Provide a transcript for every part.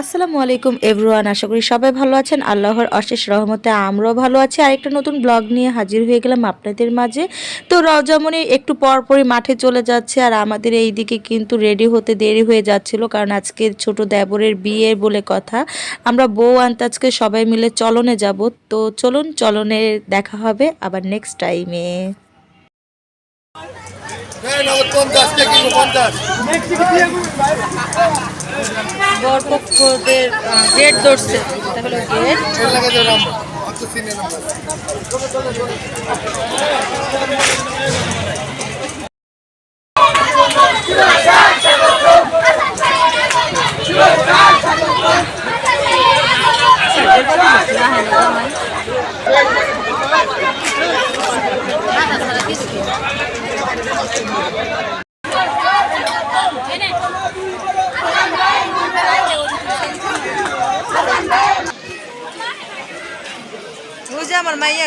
আসসালামু আলাইকুম এভরিওয়ান আশা করি সবাই ভালো আছেন। আল্লাহর অশেষ রহমতে আমরাও ভালো আছি। আর একটা নতুন ব্লগ নিয়ে হাজির হয়ে গেলাম আপনাদের মাঝে। তো রজমনি একটু পরপরই মাঠে চলে যাচ্ছে আর আমাদের এই দিকে কিন্তু রেডি হতে দেরি হয়ে যাচ্ছিল কারণ আজকে ছোট দেবরের বিয়ে বলে কথা। আমরা বউ আনতে আজকে সবাই মিলে চলনে যাব। তো চলুন, চলনে দেখা হবে আবার নেক্সট টাইমে পঞ্চাশ কেজি পঞ্চাশ? বরপক্ষদের গেট ধরছে। এটা হলো গেট লাগে যে নাম্বার অত সিনে নাম্বার ওই যে আমার মাইয়া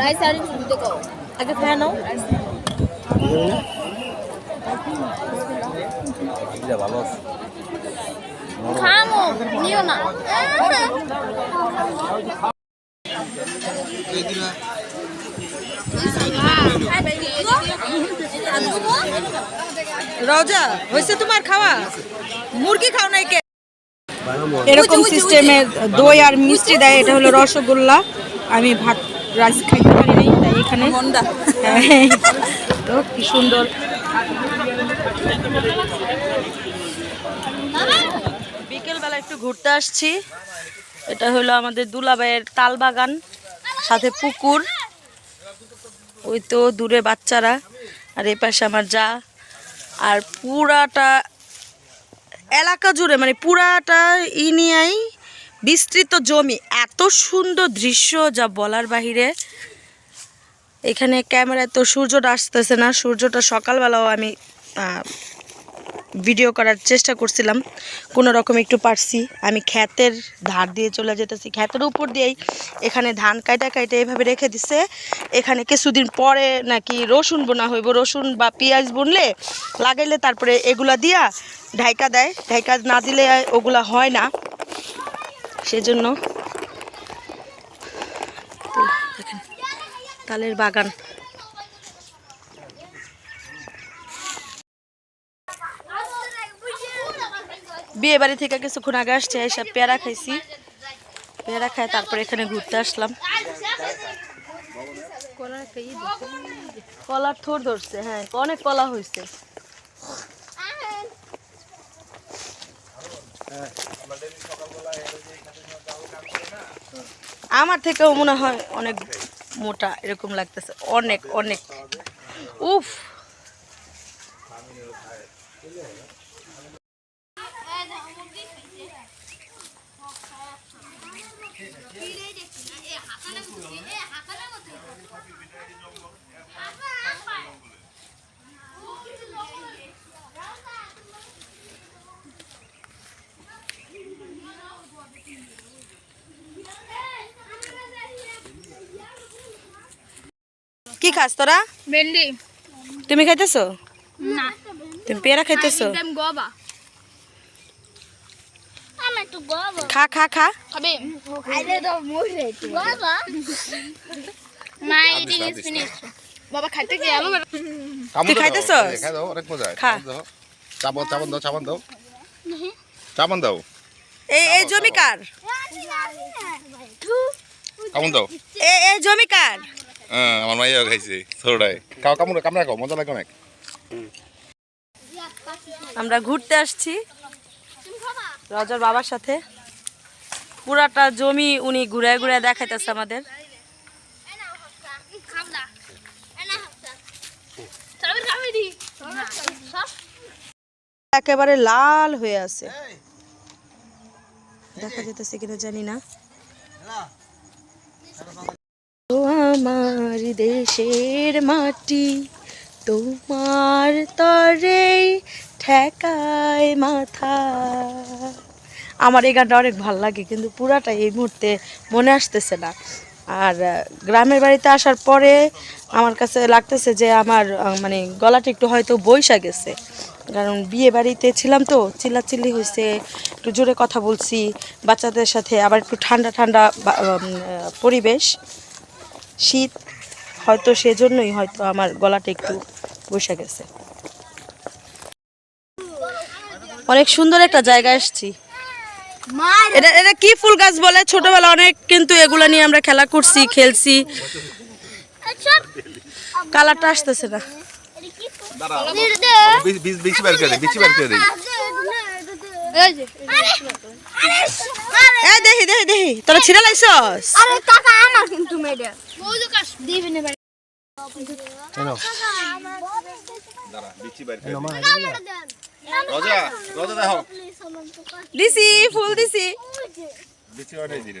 রাইস আর দিতে কো আগে খায় নাও। খামো নিও না। রোজা হয়েছে তোমার খাওয়া? মুরগি খাও নাই কে এরকম সিস্টেমে দই আর মিষ্টি দেয় এটা হলো রসগোল্লা। আমি ভাত রাইস খাইতে পারি নাই তাই এখানে। তো কি সুন্দর। বিকেলবেলা একটু ঘুরতে আসছি। এটা হলো আমাদের দুলাবাইয়ের তাল বাগান সাথে পুকুর। ওই তো দূরে বাচ্চারা আর এই পাশে আমার যা। আর পুরাটা এলাকা জুড়ে মানে পুরাটা ই নিয়েই বিস্তৃত জমি, এত সুন্দর দৃশ্য যা বলার বাহিরে। এখানে ক্যামেরায় তো সূর্যটা আসতেছে না, সূর্যটা সকালবেলাও আমি ভিডিও করার চেষ্টা করছিলাম। কোনো রকম একটু পারছি, আমি ক্ষেতের ধার দিয়ে চলে যেতেছি। ক্ষেতের উপর দিয়েই এখানে ধান কাইটা কাইটা এভাবে রেখে দিছে। এখানে কিছুদিন পরে নাকি রসুন বোনা হইব, রসুন বা পেঁয়াজ বুনলে লাগাইলে তারপরে এগুলা দিয়া ঢাইকা দেয়। ঢাইকা না দিলে ওগুলা হয় না। সেজন্য তালের বাগান। বিয়ে বাড়ি থেকে কিছুক্ষণ আগে আসছে এসব পেয়ারা খাইছি। পেয়ারা খাই তারপরে এখানে ঘুরতে আসলাম। কলার থোর ধরছে হ্যাঁ অনেক কলা হয়েছে আমার থেকেও মনে হয় অনেক মোটা এরকম লাগতেছে। অনেক অনেক। উফ কি খাস তোরা? ভেন্ডি। তুমি খাইতেছো? না। তুমি পেয়ারা খাইতেছো? একদম গোবা। আমি তো গোবা। খা খা খা। খাবে? খাইলে তো মরে গোবা? মাই ইটিং ইজ ফিনিশ বাবা খাইতে গেল তুই? খাই দাও অনেক মজা। খা। চাবন চাবন দাও চাবন দাও। চাবন দাও। এই এই জমি কার কামন দাও এই এই জমি কার? হ্যাঁ আমার মাইয়া খাইছে খাও মজা লাগে অনেক। আমরা ঘুরতে আসছি রজার বাবার সাথে। পুরাটা জমি উনি ঘুরে ঘুরে দেখাইতেছে আমাদের। একেবারে লাল হয়ে আছে। দেখা যেতেছে কিনা জানি না। আমার দেশের মাটি, তোমার তরে ঠেকায় মাথা। আমার এই গানটা অনেক ভালো লাগে, কিন্তু পুরাটা এই মুহূর্তে মনে আসতেছে না। আর গ্রামের বাড়িতে আসার পরে আমার কাছে লাগতেছে যে আমার মানে গলাটা একটু হয়তো বৈশা গেছে। কারণ বিয়ে বাড়িতে ছিলাম তো, চিল্লাচিল্লি হয়েছে একটু জোরে কথা বলছি, বাচ্চাদের সাথে আবার একটু ঠান্ডা ঠান্ডা পরিবেশ। শীত হয়তো সেজন্যই হয়তো আমার গলাটা একটু বসে গেছে অনেক সুন্দর একটা জায়গা এসেছি এটা এটা কি ফুল গাছ বলে ছোটবেলা অনেক কিন্তু এগুলা নিয়ে আমরা খেলা করছি খেলছি কালারটা আসতেছে না বিচি বের করে বিচি বের করে এই দেখি দেখি দেখি তোরা ছিঁড়ে লাইছস? আরে কাকা আমার কিন্তু মেডা বউদু কাশ দিবি না দাঁড়া বিচি বাইরে। রজা রজা দেখো দিছি ফুল দিছি। বিচি অনেক দিলে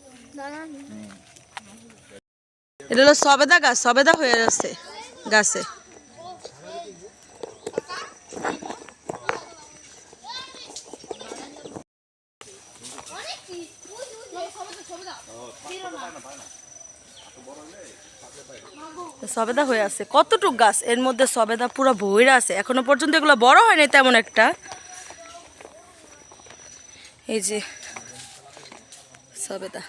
এটা হলো সবেদা গাছ, সবেদা হয়ে আছে গাছে। সবেদা হয়ে আছে। কতটুক গাছ? এর মধ্যে সবেদা পুরো ভইরা আছে। এখনও পর্যন্ত এগুলো বড় হয়নি তেমন একটা। এই যে সবেদা।